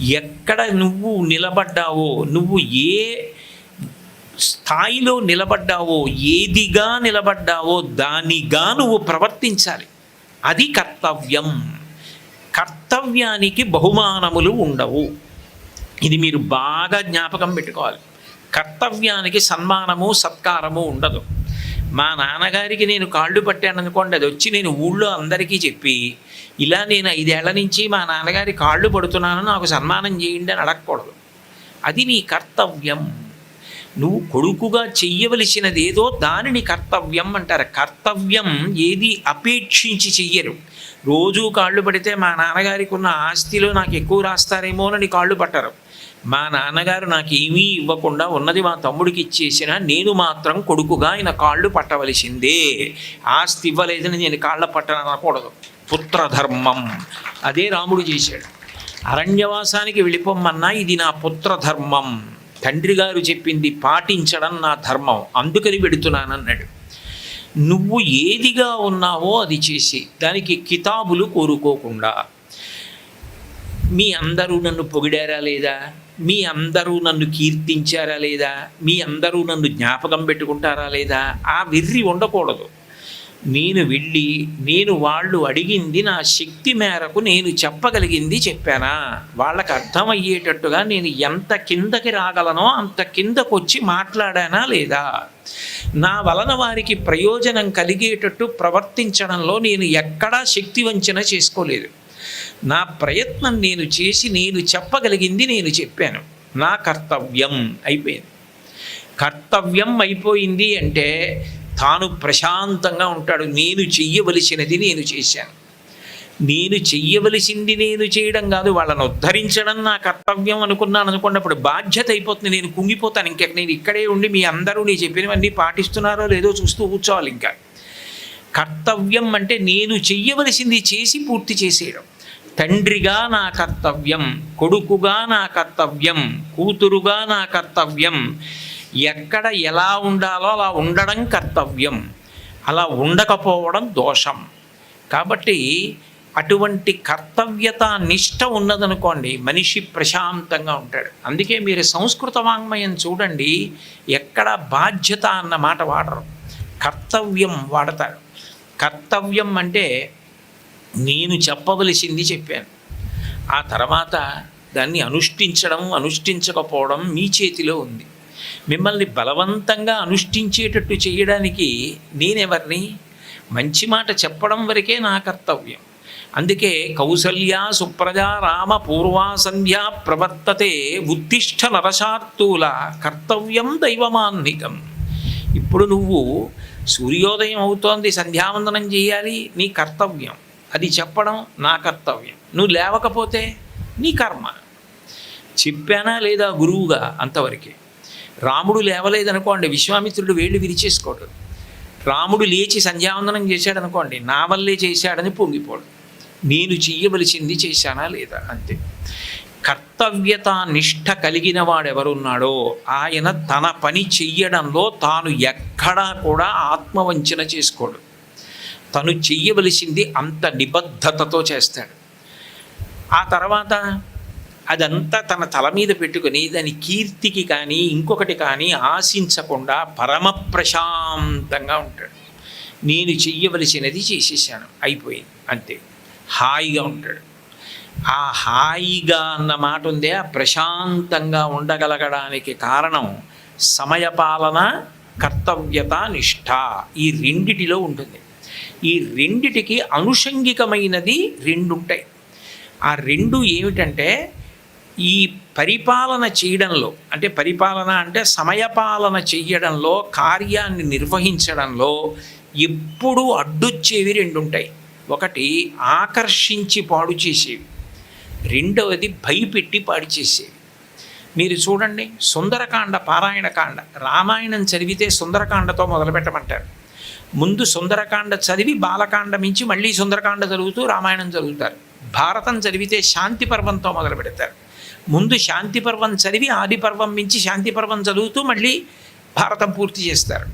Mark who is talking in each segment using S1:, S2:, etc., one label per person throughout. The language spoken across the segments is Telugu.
S1: ఎక్కడ నువ్వు నిలబడ్డావో నువ్వు ఏ స్థాయిలో నిలబడ్డావో ఏదిగా నిలబడ్డావో దానిగా నువ్వు ప్రవర్తించాలి. అది కర్తవ్యం. కర్తవ్యానికి బహుమానములు ఉండవు. ఇది మీరు బాగా జ్ఞాపకం పెట్టుకోవాలి. కర్తవ్యానికి సన్మానము సత్కారము ఉండదు. మా నాన్నగారికి నేను కాళ్ళు పట్టాను అనుకోండి అది వచ్చి నేను ఊళ్ళో అందరికీ చెప్పి ఇలా నేను ఐదేళ్ళ నుంచి మా నాన్నగారి కాళ్ళు పడుతున్నాను నాకు సన్మానం చేయండి అని అడగకూడదు. అది నీ కర్తవ్యం. నువ్వు కొడుకుగా చెయ్యవలసినది ఏదో దానిని కర్తవ్యం అంటారు. కర్తవ్యం ఏది అపేక్షించి చెయ్యరు. రోజు కాళ్ళు పడితే మా నాన్నగారికి ఉన్న ఆస్తిలో నాకు ఎక్కువ రాస్తారేమో అని కాళ్ళు పట్టరు. మా నాన్నగారు నాకు ఏమీ ఇవ్వకుండా ఉన్నది మా తమ్ముడికి ఇచ్చేసిన నేను మాత్రం కొడుకుగా ఆయన కాళ్ళు పట్టవలసిందే. ఆస్తి ఇవ్వలేదని నేను కాళ్ళ పట్టను అనకూడదు పుత్రధర్మం. అదే రాముడు చేశాడు. అరణ్యవాసానికి వెళ్ళిపోమ్మన్నా ఇది నా పుత్రధర్మం. తండ్రి గారు చెప్పింది పాటించడం నా ధర్మం. అందుకని పెడుతున్నానన్నాడు. నువ్వు ఏదిగా ఉన్నావో అది చేసి దానికి కితాబులు కోరుకోకుండా మీ అందరూ నన్ను పొగిడారా లేదా? మీ అందరూ నన్ను కీర్తించారా లేదా? మీ అందరూ నన్ను జ్ఞాపకం పెట్టుకుంటారా లేదా? ఆ వెర్రి ఉండకూడదు. నేను వెళ్ళి నేను వాళ్ళు అడిగింది నా శక్తి మేరకు నేను చెప్పగలిగింది చెప్పానా? వాళ్ళకి అర్థమయ్యేటట్టుగా నేను ఎంత కిందకి రాగలనో అంత కిందకు వచ్చి మాట్లాడానా లేదా? నా వలన వారికి ప్రయోజనం కలిగేటట్టు ప్రవర్తించడంలో నేను ఎక్కడా శక్తి వంచన చేసుకోలేదు. నా ప్రయత్నం నేను చేసి నేను చెప్పగలిగింది నేను చెప్పాను. నా కర్తవ్యం అయిపోయింది. కర్తవ్యం అయిపోయింది అంటే తాను ప్రశాంతంగా ఉంటాడు. నేను చెయ్యవలసినది నేను చేశాను. నేను చెయ్యవలసింది నేను చేయడం కాదు వాళ్ళని ఉద్ధరించడం నా కర్తవ్యం అనుకున్నాను అనుకున్నప్పుడు బాధ్యత అయిపోతుంది. నేను కుంగిపోతాను. ఇంక నేను ఇక్కడే ఉండి మీ అందరూ నీ చెప్పినవన్నీ పాటిస్తున్నారో లేదో చూస్తూ కూర్చోవాలి ఇంకా. కర్తవ్యం అంటే నేను చెయ్యవలసింది చేసి పూర్తి చేసేయడం. తండ్రిగా నా కర్తవ్యం కొడుకుగా నా కర్తవ్యం కూతురుగా నా కర్తవ్యం ఎక్కడ ఎలా ఉండాలో అలా ఉండడం కర్తవ్యం. అలా ఉండకపోవడం దోషం. కాబట్టి అటువంటి కర్తవ్యత నిష్ట ఉన్నదనుకోండి మనిషి ప్రశాంతంగా ఉంటాడు. అందుకే మీరు సంస్కృత వాంగ్మయం చూడండి ఎక్కడ బాధ్యత అన్న మాట వాడరు. కర్తవ్యం వాడతారు. కర్తవ్యం అంటే నేను చెప్పవలసింది చెప్పాను. ఆ తర్వాత దాన్ని అనుష్ఠించడం అనుష్ఠించకపోవడం మీ చేతిలో ఉంది. మిమ్మల్ని బలవంతంగా అనుష్ఠించేటట్టు చేయడానికి నేనెవరిని? మంచి మాట చెప్పడం వరకే నా కర్తవ్యం. అందుకే కౌసల్య సుప్రజా రామ పూర్వా సంధ్య ప్రవర్తతే ఉత్తిష్ట నరశార్తూల కర్తవ్యం దైవమాన్వితం ఇప్పుడు నువ్వు సూర్యోదయం అవుతోంది సంధ్యావందనం చేయాలి నీ కర్తవ్యం. అది చెప్పడం నా కర్తవ్యం. నువ్వు లేవకపోతే నీ కర్మ. చెప్పానా లేదా గురువుగా అంతవరకే? రాముడు లేవలేదనుకోండి విశ్వామిత్రుడు వేళ్ళు విరిచేసుకోడు. రాముడు లేచి సంధ్యావందనం చేశాడనుకోండి నా వల్లే చేశాడని పొంగిపోడు. నేను చెయ్యవలసింది చేశానా లేదా? అంతే. కర్తవ్యత నిష్ఠ కలిగిన వాడెవరున్నాడో ఆయన తన పని చెయ్యడంలో తాను ఎక్కడా కూడా ఆత్మవంచన చేసుకోడు. తను చెయ్యవలసింది అంత నిబద్ధతతో చేస్తాడు. ఆ తర్వాత అదంతా తన తల మీద పెట్టుకుని దాని కీర్తికి కానీ ఇంకొకటి కానీ ఆశించకుండా పరమ ప్రశాంతంగా ఉంటాడు. నేను చెయ్యవలసినది చేసేసాను. అయిపోయింది. అంతే. హాయిగా ఉంటాడు. ఆ హాయిగా అన్న మాట ఉందే ఆ ప్రశాంతంగా ఉండగలగడానికి కారణం సమయపాలన కర్తవ్యత నిష్ఠ ఈ రెండిటిలో ఉంటుంది. ఈ రెండిటికి అనుషంగికమైనది రెండు ఉంటాయి ఆ రెండు ఏమిటంటే ఈ పరిపాలన చేయడంలో అంటే పరిపాలన అంటే సమయపాలన చెయ్యడంలో కార్యాన్ని నిర్వహించడంలో ఎప్పుడూ అడ్డొచ్చేవి రెండు ఉంటాయి ఒకటి ఆకర్షించి పాడు చేసేవి. రెండవది భయపెట్టి పాడు చేసేవి. మీరు చూడండి సుందరకాండ పారాయణకాండ. రామాయణం చదివితే సుందరకాండతో మొదలుపెట్టమంటారు ముందు సుందరకాండ చదివి బాలకాండ మించి మళ్ళీ సుందరకాండ చదువుతూ రామాయణం చదువుతారు. భారతం చదివితే శాంతి పర్వంతో మొదలు పెడతారు. ముందు శాంతి పర్వం చదివి ఆది పర్వం మించి శాంతి పర్వం చదువుతూ మళ్ళీ భారతం పూర్తి చేస్తారు.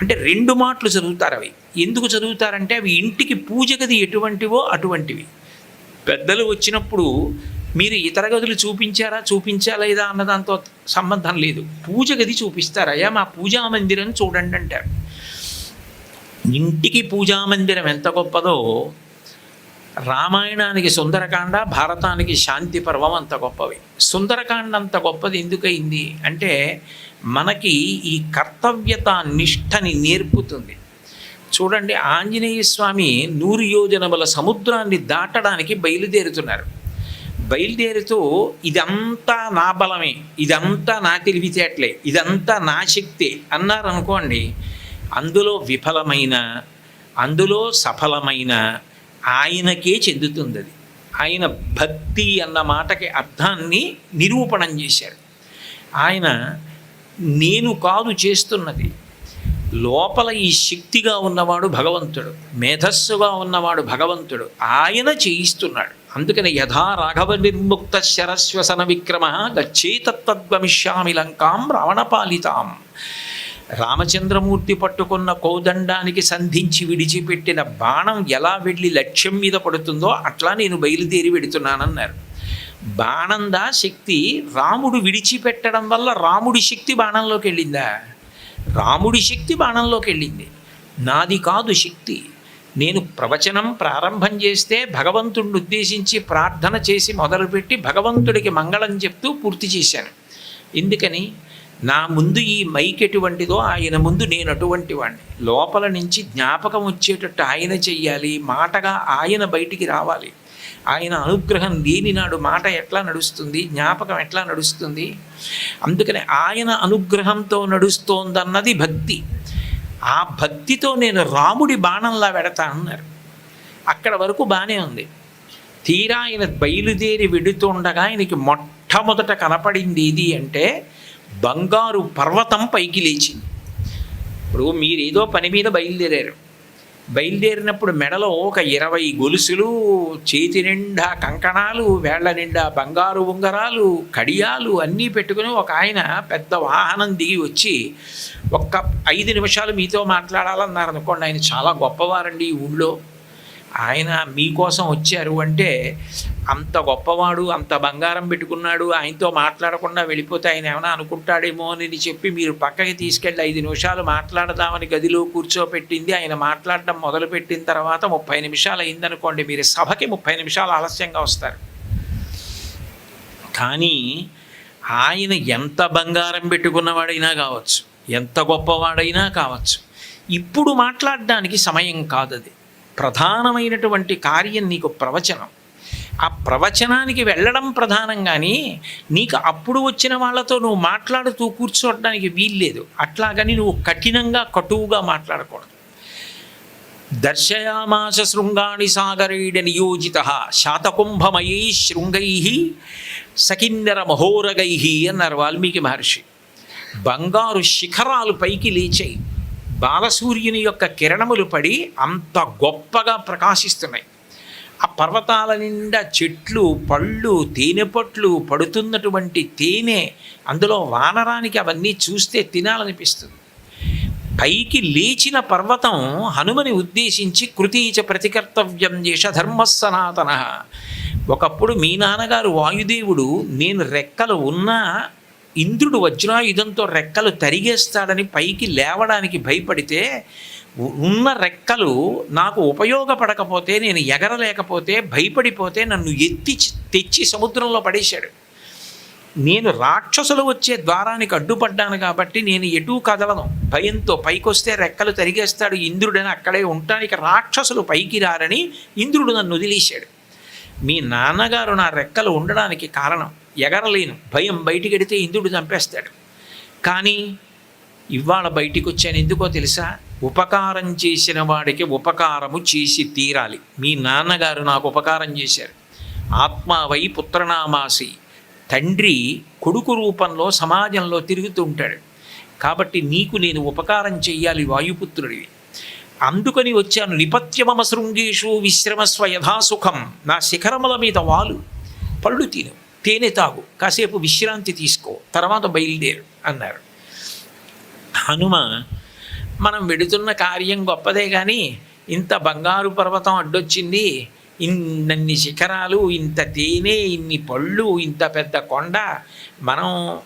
S1: అంటే రెండు మాటలు చదువుతారు అవి. ఎందుకు చదువుతారంటే అవి ఇంటికి పూజ గది ఎటువంటివో అటువంటివి. పెద్దలు వచ్చినప్పుడు మీరు ఇతర గదులు చూపించారా చూపించాలా లేదా అన్న దాంతో సంబంధం లేదు. పూజ గది చూపిస్తారయ్యా మా పూజా మందిరం చూడండి అంటారు. ఇంటికి పూజా మందిరం ఎంత గొప్పదో రామాయణానికి సుందరకాండ భారతానికి శాంతి పర్వం అంత గొప్పవి. సుందరకాండ అంత గొప్పది ఎందుకయింది అంటే మనకి ఈ కర్తవ్యత నిష్టని నేర్పుతుంది. చూడండి ఆంజనేయ స్వామి నూరు యోజనముల సముద్రాన్ని దాటడానికి బయలుదేరుతున్నారు. బయలుదేరుతూ ఇదంతా నా బలమే ఇదంతా నా తెలివితేటలే ఇదంతా నా శక్తి అన్నారు అనుకోండి అందులో విఫలమైన అందులో సఫలమైన ఆయనకే చెందుతుంది అది ఆయన భక్తి అన్న మాటకి అర్థాన్ని నిరూపణం చేశారు. ఆయన నేను కాదు చేస్తున్నది. లోపల ఈ శక్తిగా ఉన్నవాడు భగవంతుడు మేధస్సుగా ఉన్నవాడు భగవంతుడు ఆయన చేయిస్తున్నాడు. అందుకని యథా రాఘవ నిర్ముక్త శరశ్వసన విక్రమ గచ్చేతత్వమిష్యామి లంకాం రావణపాలితాం. రామచంద్రమూర్తి పట్టుకున్న కోదండానికి సంధించి విడిచిపెట్టిన బాణం ఎలా వెళ్ళి లక్ష్యం మీద పడుతుందో అట్లా నేను బయలుదేరి వెడుతున్నానన్నారు. బాణందా శక్తి రాముడు విడిచిపెట్టడం వల్ల రాముడి శక్తి బాణంలోకి వెళ్ళిందా? రాముడి శక్తి బాణంలోకి వెళ్ళింది. నాది కాదు శక్తి. నేను ప్రవచనం ప్రారంభం చేస్తే భగవంతుడిని ఉద్దేశించి ప్రార్థన చేసి మొదలుపెట్టి భగవంతుడికి మంగళం చెప్తూ పూర్తి చేశాను. ఎందుకని? నా ముందు ఈ మైక్ ఎటువంటిదో ఆయన ముందు నేను అటువంటి వాడిని లోపల నుంచి జ్ఞాపకం వచ్చేటట్టు ఆయన చెయ్యాలి మాటగా ఆయన బయటికి రావాలి. ఆయన అనుగ్రహం లేని నాడు మాట ఎట్లా నడుస్తుంది జ్ఞాపకం ఎట్లా నడుస్తుంది? అందుకని ఆయన అనుగ్రహంతో నడుస్తోందన్నది భక్తి. ఆ భక్తితో నేను రాముడి బాణంలా వెడతా అన్నారు. అక్కడ వరకు బాగానే ఉంది. తీరా ఆయన బయలుదేరి వెడుతుండగా ఆయనకి మొట్టమొదట కనపడింది ఇది అంటే బంగారు పర్వతం పైకి లేచింది. ఇప్పుడు మీరు ఏదో పని మీద బయలుదేరారు. బయలుదేరినప్పుడు మెడలో ఒక ఇరవై గొలుసులు చేతి నిండా కంకణాలు వేళ్ళ నిండా బంగారు ఉంగరాలు కడియాలు అన్నీ పెట్టుకుని ఒక ఆయన పెద్ద వాహనం దిగి వచ్చి ఒక్క ఐదు నిమిషాలు మీతో మాట్లాడాలన్నారు అనుకోండి ఆయన చాలా గొప్పవారండి ఈ ఊళ్ళో. ఆయన మీకోసం వచ్చారు అంటే అంత గొప్పవాడు అంత బంగారం పెట్టుకున్నాడు ఆయనతో మాట్లాడకుండా వెళ్ళిపోతే ఆయన ఏమైనా అనుకుంటాడేమో అని చెప్పి మీరు పక్కకి తీసుకెళ్ళి ఐదు నిమిషాలు మాట్లాడదామని గదిలో కూర్చోపెట్టింది. ఆయన మాట్లాడడం మొదలుపెట్టిన తర్వాత ముప్పై నిమిషాలు అయిందనుకోండి మీరు సభకి ముప్పై నిమిషాలు ఆలస్యంగా వస్తారు. కానీ ఆయన ఎంత బంగారం పెట్టుకున్నవాడైనా కావచ్చు ఎంత గొప్పవాడైనా కావచ్చు. ఇప్పుడు మాట్లాడడానికి సమయం కాదు అది ప్రధానమైనటువంటి కార్యం నీకు ప్రవచనం. ఆ ప్రవచనానికి వెళ్ళడం ప్రధానం కానీ నీకు అప్పుడు వచ్చిన వాళ్ళతో నువ్వు మాట్లాడుతూ కూర్చోవడానికి వీల్లేదు. అట్లాగని నువ్వు కఠినంగా కటువుగా మాట్లాడకూడదు. దర్శయామాస శృంగాణి సాగరైడ నియోజిత శాతకుంభమయై శృంగై సకిందర మహోరగై అన్నారు వాల్మీకి మహర్షి. బంగారు శిఖరాలు పైకి లేచాయి. బాలసూర్యుని యొక్క కిరణములు పడి అంత గొప్పగా ప్రకాశిస్తున్నాయి. ఆ పర్వతాల నిండా చెట్లు పళ్ళు తేనె పట్లు పడుతున్నటువంటి తేనె అందులో వానరానికి అవన్నీ చూస్తే తినాలనిపిస్తుంది. పైకి లేచిన పర్వతం హనుమని ఉద్దేశించి కృతీచ ప్రతికర్తవ్యం చేష ధర్మ సనాతన. ఒకప్పుడు మీ నాన్నగారు వాయుదేవుడు నేను రెక్కలు ఉన్నా ఇంద్రుడు వజ్రాయుధంతో రెక్కలు తరిగేస్తాడని పైకి లేవడానికి భయపడితే ఉన్న రెక్కలు నాకు ఉపయోగపడకపోతే నేను ఎగరలేకపోతే భయపడిపోతే నన్ను ఎత్తి తెచ్చి సముద్రంలో పడేశాడు. నేను రాక్షసులు వచ్చే ద్వారానికి అడ్డుపడ్డాను కాబట్టి నేను ఎటూ కదలను. భయంతో పైకొస్తే రెక్కలు తరిగేస్తాడు ఇంద్రుడని అక్కడే ఉంటానికి రాక్షసులు పైకి రారని ఇంద్రుడు నన్ను వదిలేశాడు. మీ నాన్నగారు నా రెక్కలు ఉండడానికి కారణం. ఎగరలేను. భయం బయటికి ఎడితే ఇంద్రుడు చంపేస్తాడు. కానీ ఇవాళ బయటికి వచ్చాను ఎందుకో తెలుసా? ఉపకారం చేసిన వాడికి ఉపకారము చేసి తీరాలి. మీ నాన్నగారు నాకు ఉపకారం చేశారు. ఆత్మావై పుత్రనామాసి. తండ్రి కొడుకు రూపంలో సమాజంలో తిరుగుతూ ఉంటాడు. కాబట్టి నీకు నేను ఉపకారం చెయ్యాలి వాయుపుత్రుడివి. అందుకని వచ్చాను. నిపత్యమమ శృంగేషు విశ్రమస్వ యథాసుఖం నా శిఖరముల మీద వాలు. పళ్ళు తిను. తేనె తాగు. కాసేపు విశ్రాంతి తీసుకో. తర్వాత బయలుదేరు అన్నారు. హనుమ మనం వెడుతున్న కార్యం గొప్పదే కానీ ఇంత బంగారు పర్వతం అడ్డొచ్చింది. ఇన్నన్ని శిఖరాలు ఇంత తేనె ఇన్ని పళ్ళు ఇంత పెద్ద కొండ. మనం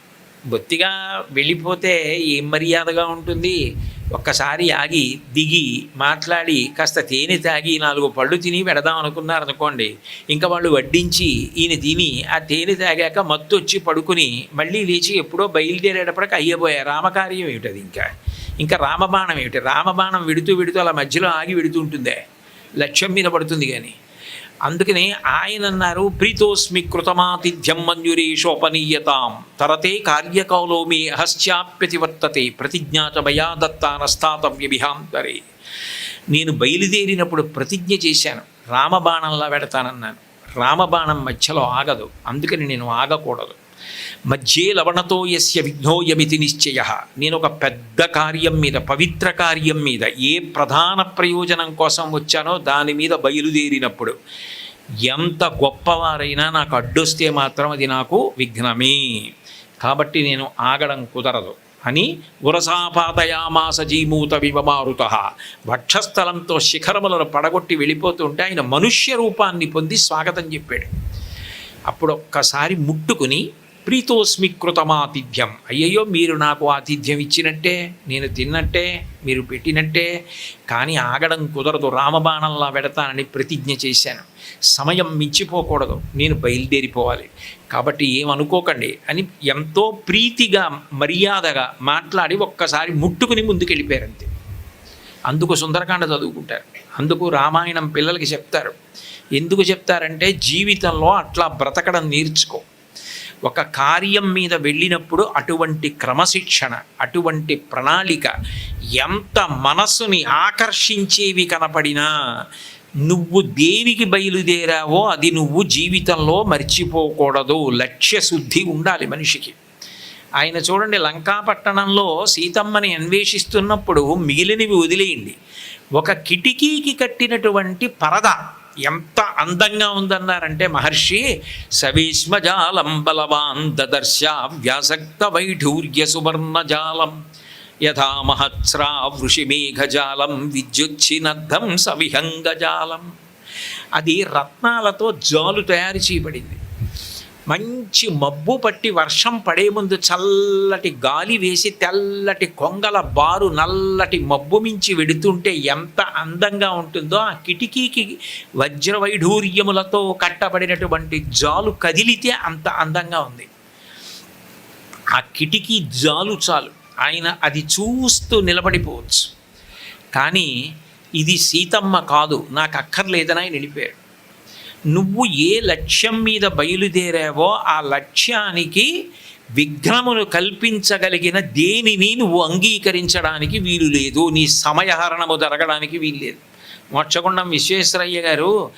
S1: బొత్తిగా వెళ్ళిపోతే ఏం మర్యాదగా ఉంటుంది? ఒక్కసారి ఆగి దిగి మాట్లాడి కాస్త తేనె తాగి నాలుగు పళ్ళు తిని పెడదాం అనుకున్నారు అనుకోండి. ఇంకా వాళ్ళు వడ్డించి ఈయన తిని ఆ తేనె తాగాక మత్తు వచ్చి పడుకుని మళ్ళీ లేచి ఎప్పుడో బయలుదేరేటప్పటికి అయ్యబోయే రామకార్యం ఏమిటది ఇంకా? ఇంకా రామబాణం ఏమిటి? రామబాణం విడుతూ విడుతూ అలా మధ్యలో ఆగి విడుతూ ఉంటుందే. లక్ష్యం మీద పడుతుంది కానీ. అందుకనే ఆయన అన్నారు ప్రీతోస్మి కృతమాతిథ్యం మంజురీషోపనీయతాం తరతే కార్యకౌలోమి అహస్యాప్యతివర్తతే ప్రతిజ్ఞాత మయా దత్తానస్తాతవ్య విహాంతరే నేను బయలుదేరినప్పుడు ప్రతిజ్ఞ చేశాను. రామబాణంలా పెడతానన్నాను. రామబాణం మధ్యలో ఆగదు. అందుకని నేను ఆగకూడదు. మధ్యే లవణతో యస్య విఘ్నోయమితి నిశ్చయ. నేను ఒక పెద్ద కార్యం మీద పవిత్ర కార్యం మీద ఏ ప్రధాన ప్రయోజనం కోసం వచ్చానో దాని మీద బయలుదేరినప్పుడు ఎంత గొప్పవారైనా నాకు అడ్డొస్తే మాత్రం అది నాకు విఘ్నమే. కాబట్టి నేను ఆగడం కుదరదు. అని ఉరసాపాతయామాస జీమూత వివమారుత వక్షస్థలంతో శిఖరములను పడగొట్టి వెళ్ళిపోతుంటే ఆయన మనుష్య రూపాన్ని పొంది స్వాగతం చెప్పాడు. అప్పుడు ఒక్కసారి ముట్టుకుని ప్రీతోస్మి కృతమాతిథ్యం. అయ్యయ్యో మీరు నాకు ఆతిథ్యం ఇచ్చినట్టే నేను తిన్నట్టే మీరు పెట్టినట్టే కానీ ఆగడం కుదరదు రామబాణంలా పెడతానని ప్రతిజ్ఞ చేశాను. సమయం మించిపోకూడదు నేను బయలుదేరిపోవాలి. కాబట్టి ఏమనుకోకండి అని ఎంతో ప్రీతిగా మర్యాదగా మాట్లాడి ఒక్కసారి ముట్టుకుని ముందుకెళ్ళిపోయారంతే. అందుకు సుందరకాండ చదువుకుంటారు. అందుకు రామాయణం పిల్లలకి చెప్తారు. ఎందుకు చెప్తారంటే జీవితంలో అట్లా బ్రతకడం నేర్చుకో. ఒక కార్యం మీద వెళ్ళినప్పుడు అటువంటి క్రమశిక్షణ అటువంటి ప్రణాళిక ఎంత మనస్సుని ఆకర్షించేవి కనపడినా నువ్వు దేనికి బయలుదేరావో అది నువ్వు జీవితంలో మర్చిపోకూడదు. లక్ష్య శుద్ధి ఉండాలి మనిషికి. ఆయన చూడండి లంకాపట్టణంలో సీతమ్మని అన్వేషిస్తున్నప్పుడు మిగిలినవి వదిలేయండి. ఒక కిటికీకి కట్టినటువంటి పరద ఎంత అందంగా ఉందన్నారంటే మహర్షి సవిష్మజాలం బలవాన్ దదర్శ వ్యాసక్త వైఢూర్య సువర్ణజాలం యథా మహత్స్రా వృషిమేఘజాలం విద్యుచ్చినద్ధం సవిహంగజాలం అది రత్నాలతో జాలు తయారు చేయబడింది. మంచి మబ్బు పట్టి వర్షం పడే ముందు చల్లటి గాలి వేసి తెల్లటి కొంగల బారు నల్లటి మబ్బు మించి వెడుతుంటే ఎంత అందంగా ఉంటుందో ఆ కిటికీకి వజ్రవైఢూర్యములతో కట్టబడినటువంటి జాలు కదిలితే అంత అందంగా ఉంది. ఆ కిటికీ జాలు చాలు. ఆయన అది చూస్తూ నిలబడిపోవచ్చు. కానీ ఇది సీతమ్మ కాదు. నాకు అక్కర్లేదని ఆయన వెళ్ళిపోయాడు నువ్వు ఏ లక్ష్యం మీద బయలుదేరావో ఆ లక్ష్యానికి విఘ్నమును కల్పించగలిగిన దేనిని నువ్వు అంగీకరించడానికి వీలు లేదు. నీ సమయహరణము జరగడానికి వీలు లేదు. మోక్షగుండం విశ్వేశ్వరయ్య గారు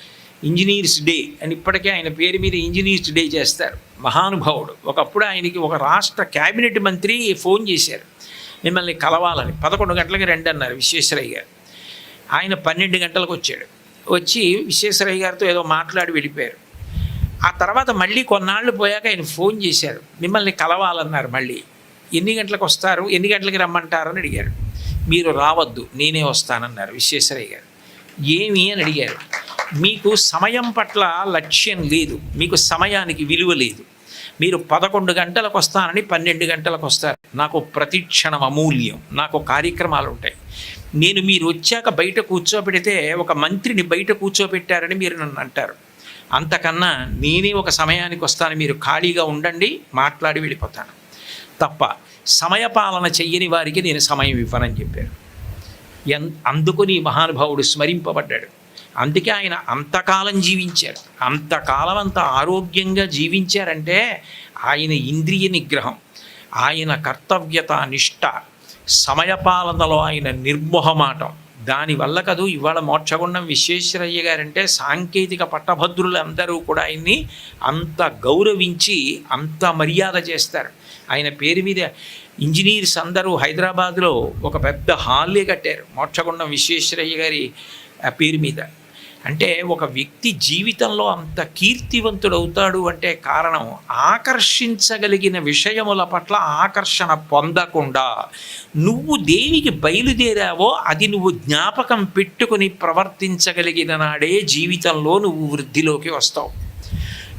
S1: ఇంజనీర్స్ డే అని ఇప్పటికే ఆయన పేరు మీద ఇంజనీర్స్ డే చేస్తారు. మహానుభావుడు. ఒకప్పుడు ఆయనకి ఒక రాష్ట్ర క్యాబినెట్ మంత్రి ఫోన్ చేశారు. మిమ్మల్ని కలవాలని. పదకొండు గంటలకి రెండు అన్నారు విశ్వేశ్వరయ్య గారు. ఆయన పన్నెండు గంటలకు వచ్చాడు. వచ్చి విశ్వేశ్వరయ్య గారితో ఏదో మాట్లాడి వెళ్ళిపోయారు. ఆ తర్వాత మళ్ళీ కొన్నాళ్ళు పోయాక ఆయన ఫోన్ చేశారు. మిమ్మల్ని కలవాలన్నారు మళ్ళీ. ఎన్ని గంటలకు వస్తారు? ఎన్ని గంటలకి రమ్మంటారు అని అడిగారు. మీరు రావద్దు నేనే వస్తానన్నారు విశ్వేశ్వరయ్య గారు. ఏమి అని అడిగారు. మీకు సమయం పట్ల లక్ష్యం లేదు. మీకు సమయానికి విలువ లేదు. మీరు పదకొండు గంటలకు వస్తానని పన్నెండు గంటలకు వస్తారు. నాకు ప్రతిక్షణం అమూల్యం. నాకు కార్యక్రమాలు ఉంటాయి. నేను మీరు వచ్చాక బయట కూర్చోబెడితే ఒక మంత్రిని బయట కూర్చోబెట్టారని మీరు నన్ను అంటారు. అంతకన్నా నేనే ఒక సమయానికి వస్తాను. మీరు ఖాళీగా ఉండండి మాట్లాడి వెళ్ళిపోతాను. తప్ప సమయపాలన చెయ్యని వారికి నేను సమయం ఇవ్వనని చెప్పారు. ఎన్ అందుకుని మహానుభావుడు స్మరింపబడ్డాడు. అందుకే ఆయన అంతకాలం జీవించారు అంతకాలం అంత ఆరోగ్యంగా జీవించారంటే ఆయన ఇంద్రియ నిగ్రహం ఆయన కర్తవ్యత నిష్ట సమయపాలనలో ఆయన నిర్మోహమాటం. దానివల్ల కదూ ఇవాళ మోక్షగుండం విశ్వేశ్వరయ్య గారంటే సాంకేతిక పట్టభద్రులు అందరూ కూడా ఆయన్ని అంత గౌరవించి అంత మర్యాద చేస్తారు. ఆయన పేరు మీద ఇంజనీర్స్ అందరూ హైదరాబాద్లో ఒక పెద్ద హాల్లే కట్టారు. మోక్షగుండం విశ్వేశ్వరయ్య గారి ఆ పేరు మీద. అంటే ఒక వ్యక్తి జీవితంలో అంత కీర్తివంతుడవుతాడు అంటే కారణం ఆకర్షించగలిగిన విషయముల పట్ల ఆకర్షణ పొందకుండా. నువ్వు దేనికి బయలుదేరావో అది నువ్వు జ్ఞాపకం పెట్టుకుని ప్రవర్తించగలిగిన నాడే జీవితంలో నువ్వు వృద్ధిలోకి వస్తావు.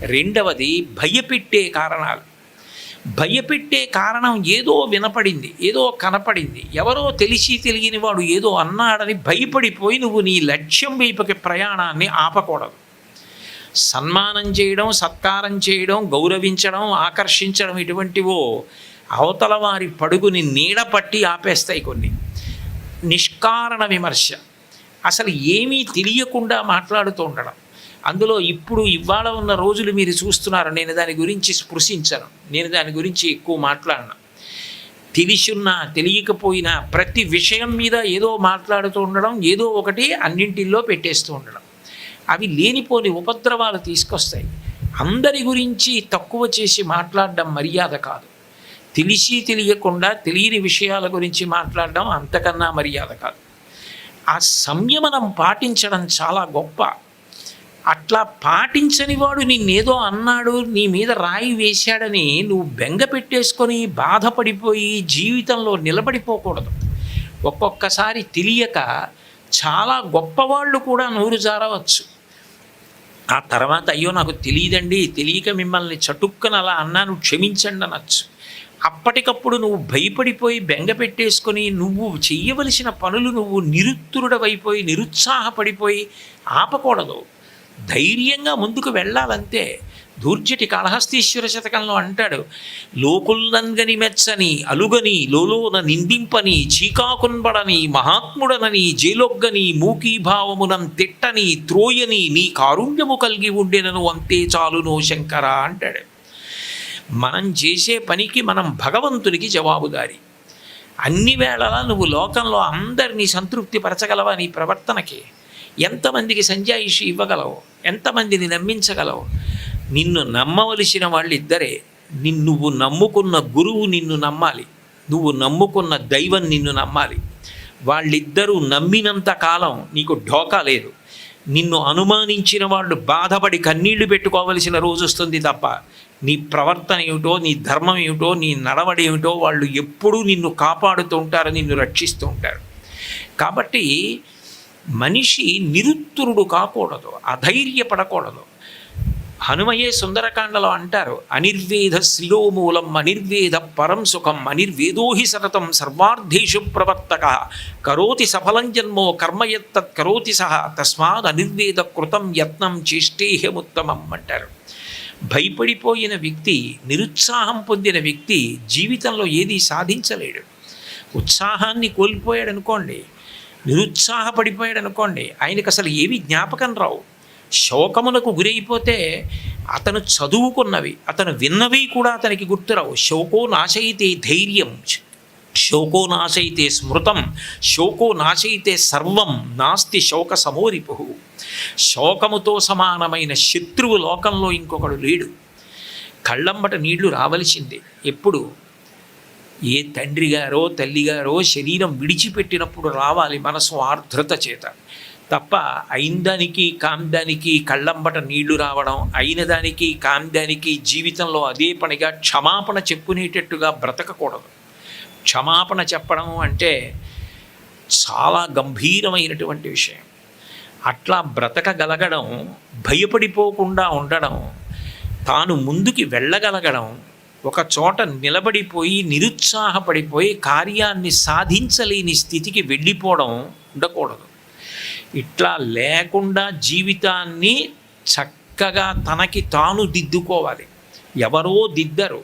S1: రెండవది భయపెట్టే కారణాలు. భయపెట్టే కారణం ఏదో వినపడింది ఏదో కనపడింది. ఎవరో తెలిసి తెలియని వాడు ఏదో అన్నాడని భయపడిపోయి నువ్వు నీ లక్ష్యం వైపుకి ప్రయాణాన్ని ఆపకూడదు. సన్మానం చేయడం సత్కారం చేయడం గౌరవించడం ఆకర్షించడం ఇటువంటివో అవతల వారి పడుగుని నీడ పట్టి ఆపేస్తాయి కొన్ని. నిష్కారణ విమర్శ. అసలు ఏమీ తెలియకుండా మాట్లాడుతూ ఉండడం. అందులో ఇప్పుడు ఇవాళ ఉన్న రోజులు మీరు చూస్తున్నారు. నేను దాని గురించి స్పృశించను. నేను దాని గురించి ఎక్కువ మాట్లాడను. తెలిసున్నా తెలియకపోయినా ప్రతి విషయం మీద ఏదో మాట్లాడుతూ ఉండడం ఏదో ఒకటి అన్నింటిల్లో పెట్టేస్తూ ఉండడం. అవి లేనిపోని ఉపద్రవాలు తీసుకొస్తాయి. అందరి గురించి తక్కువ చేసి మాట్లాడడం మర్యాద కాదు. తెలిసి తెలియకుండా తెలియని విషయాల గురించి మాట్లాడడం అంతకన్నా మర్యాద కాదు. ఆ సంయమనం పాటించడం చాలా గొప్ప అట్లా పాటించని వాడు నిన్నేదో అన్నాడు నీ మీద రాయి వేశాడని నువ్వు బెంగ పెట్టేసుకొని బాధపడిపోయి జీవితంలో నిలబడిపోకూడదు. ఒక్కొక్కసారి తెలియక చాలా గొప్పవాళ్ళు కూడా నూరు జారవచ్చు. ఆ తర్వాత అయ్యో నాకు తెలియదండి తెలియక మిమ్మల్ని చటుక్కన అలా అన్నాను క్షమించండి అనొచ్చు. అప్పటికప్పుడు నువ్వు భయపడిపోయి బెంగ పెట్టేసుకొని నువ్వు చెయ్యవలసిన పనులు నువ్వు నిరుత్తురుడవైపోయి నిరుత్సాహపడిపోయి ఆపకూడదు. ధైర్యంగా ముందుకు వెళ్ళాలంతే దూర్జటి కాళహస్తీశ్వర శతకంలో అంటాడు లోకుల్నంగని మెచ్చని అలుగని లోలోన నిందింపని చీకాకున్బడని మహాత్ముడనని జేలొగ్గని మూకీభావమునం తిట్టని త్రోయని నీ కారుణ్యము కలిగి ఉండెనను అంతే చాలునో శంకర అంటాడు. మనం చేసే పనికి మనం భగవంతునికి జవాబుదారి. అన్ని వేళలా నువ్వు లోకంలో అందరినీ సంతృప్తి పరచగలవా నీ ప్రవర్తనకి? ఎంతమందికి సంజాయిషి ఇవ్వగలవు? ఎంతమందిని నమ్మించగలవు? నిన్ను నమ్మవలసిన వాళ్ళిద్దరే ఇద్దరే నువ్వు నమ్ముకున్న గురువు నిన్ను నమ్మాలి. నువ్వు నమ్ముకున్న దైవం నిన్ను నమ్మాలి. వాళ్ళిద్దరూ నమ్మినంత కాలం నీకు ఢోకా లేదు. నిన్ను అనుమానించిన వాళ్ళు బాధపడి కన్నీళ్ళు పెట్టుకోవలసిన రోజు వస్తుంది తప్ప నీ ప్రవర్తన ఏమిటో నీ ధర్మం ఏమిటో నీ నడవడి ఏమిటో వాళ్ళు ఎప్పుడూ నిన్ను కాపాడుతూ ఉంటారు నిన్ను రక్షిస్తూ ఉంటారు. కాబట్టి మనిషి నిరుత్తురుడు కాకూడదు అధైర్యపడకూడదు. హనుమయే సుందరకాండలో అంటారు అనిర్వేద శిలోమూలం అనిర్వేద పరం సుఖం అనిర్వేదోహి సతతం సర్వార్థేషు ప్రవర్తక కరోతి సఫలం జన్మో కర్మయత్తత్ కరోతి సహ తస్మాత్ అనిర్వేద కృతం యత్నం చేష్టేహముత్తమం అంటారు. భయపడిపోయిన వ్యక్తి నిరుత్సాహం పొందిన వ్యక్తి జీవితంలో ఏదీ సాధించలేడు. ఉత్సాహాన్ని కోల్పోయాడు అనుకోండి నిరుత్సాహపడిపోయాడు అనుకోండి ఆయనకు అసలు ఏవి జ్ఞాపకం రావు. శోకమునకు గురైపోతే అతను చదువుకున్నవి అతను విన్నవి కూడా అతనికి గుర్తురావు శోకో నాశయితే ధైర్యం శోకో నాశయితే స్మృతం శోకో నాశయితే సర్వం నాస్తి శోక సమోరిపు. శోకముతో సమానమైన శత్రువు లోకంలో ఇంకొకడు లేడు. కళ్ళంబట నీళ్ళు రావలసిందే. ఎప్పుడు? ఏ తండ్రి గారో తల్లిగారో శరీరం విడిచిపెట్టినప్పుడు రావాలి మనసు ఆర్ద్రత చేత. తప్ప అయిందానికి కాందానికి కళ్ళంబట నీళ్ళు రావడం అయిన దానికి కాందానికి జీవితంలో అదే పనిగా క్షమాపణ చెప్పునేటట్టుగా బ్రతకకూడదు. క్షమాపణ చెప్పడం అంటే చాలా గంభీరమైనటువంటి విషయం. అట్లా బ్రతకగలగడం భయపడిపోకుండా ఉండడం తాను ముందుకి వెళ్ళగలగడం ఒక చోట నిలబడిపోయి నిరుత్సాహపడిపోయి కార్యాన్ని సాధించలేని స్థితికి వెళ్ళిపోవడం ఉండకూడదు. ఇట్లా లేకుండా జీవితాన్ని చక్కగా తనకి తాను దిద్దుకోవాలి. ఎవరో దిద్దరు.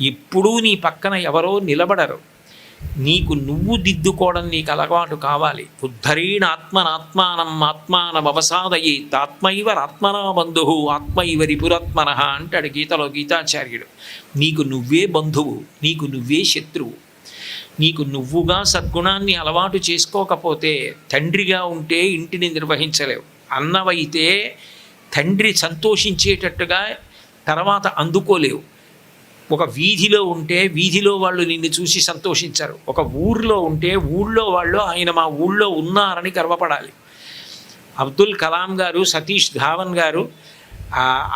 S1: ఎప్పుడూ నీ పక్కన ఎవరో నిలబడరు. నీకు నువ్వు దిద్దుకోవడం నీకు అలవాటు కావాలి. ఉద్ధరీణ ఆత్మనాత్మానం ఆత్మానం అవసాదయే తాత్మైవ ఆత్మనా బంధు ఆత్మైవ రిపురాత్మన అంటాడు గీతలో గీతాచార్యుడు. నీకు నువ్వే బంధువు నీకు నువ్వే శత్రువు. నీకు నువ్వుగా సద్గుణాన్ని అలవాటు చేసుకోకపోతే తండ్రిగా ఉంటే ఇంటిని నిర్వహించలేవు. అన్నవైతే తండ్రి సంతోషించేటట్టుగా తర్వాత అందుకోలేవు. ఒక వీధిలో ఉంటే వీధిలో వాళ్ళు నిన్ను చూసి సంతోషించరు. ఒక ఊర్లో ఉంటే ఊళ్ళో వాళ్ళు ఆయన మా ఊళ్ళో ఉన్నారని గర్వపడాలి. అబ్దుల్ కలాం గారు సతీష్ ధావన్ గారు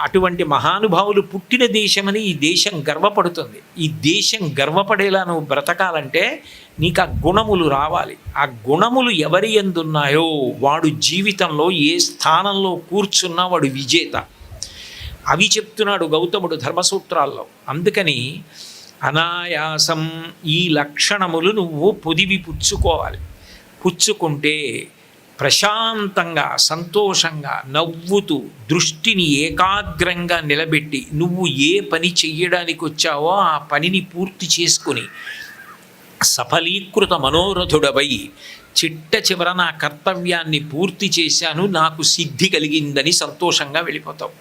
S1: అటువంటి మహానుభావులు పుట్టిన దేశమని ఈ దేశం గర్వపడుతుంది. ఈ దేశం గర్వపడేలా నువ్వు బ్రతకాలంటే నీకు ఆ గుణములు రావాలి. ఆ గుణములు ఎవరి ఎందున్నాయో వాడు జీవితంలో ఏ స్థానంలో కూర్చున్నా వాడు విజేత. అవి చెప్తున్నాడు గౌతముడు ధర్మసూత్రాల్లో. అందుకని అనాయాసం ఈ లక్షణములు నువ్వు పొదివి పుచ్చుకోవాలి. పుచ్చుకుంటే ప్రశాంతంగా సంతోషంగా నవ్వుతూ దృష్టిని ఏకాగ్రంగా నిలబెట్టి నువ్వు ఏ పని చెయ్యడానికి వచ్చావో ఆ పనిని పూర్తి చేసుకుని సఫలీకృత మనోరథుడవై చిట్ట చివర నా కర్తవ్యాన్ని పూర్తి చేశాను నాకు సిద్ధి కలిగిందని సంతోషంగా వెళ్ళిపోతావు.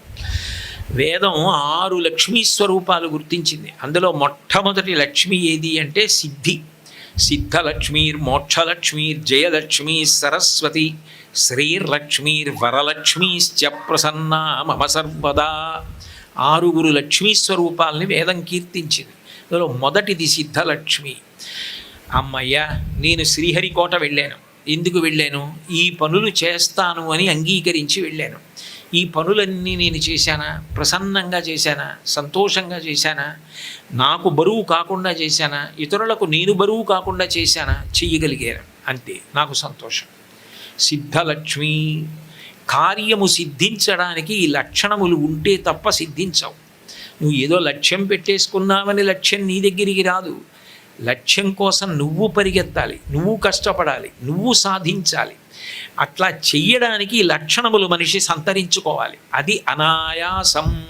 S1: వేదం ఆరు లక్ష్మీ స్వరూపాలు గుర్తించింది. అందులో మొట్టమొదటి లక్ష్మి ఏది అంటే సిద్ధి. సిద్ధలక్ష్మీర్ మోక్షలక్ష్మీర్ జయలక్ష్మీ సరస్వతి శ్రీర్లక్ష్మీర్ వరలక్ష్మీశ్చ ప్రసన్నా మమ సర్వదా. ఆరుగురు లక్ష్మీ స్వరూపాలని వేదం కీర్తించింది. అందులో మొదటిది సిద్ధలక్ష్మి. అమ్మయ్య నేను శ్రీహరికోట వెళ్ళాను. ఎందుకు వెళ్ళాను? ఈ పనులు చేస్తాను అని అంగీకరించి వెళ్ళాను. ఈ పనులన్నీ నేను చేశానా? ప్రసన్నంగా చేశానా? సంతోషంగా చేశానా? నాకు బరువు కాకుండా చేశానా? ఇతరులకు నేను బరువు కాకుండా చేశానా? చెయ్యగలిగాను? అంతే నాకు సంతోషం. సిద్ధలక్ష్మి కార్యము సిద్ధించడానికి ఈ లక్షణములు ఉంటే తప్ప సిద్ధించవు. నువ్వు ఏదో లక్ష్యం పెట్టేసుకున్నావని లక్ష్యం నీ దగ్గరికి రాదు. లక్ష్యం కోసం నువ్వు పరిగెత్తాలి నువ్వు కష్టపడాలి నువ్వు సాధించాలి. అట్లా చెయ్యడానికి లక్షణములు మనిషి సంతరించుకోవాలి. అది అనాయాసం.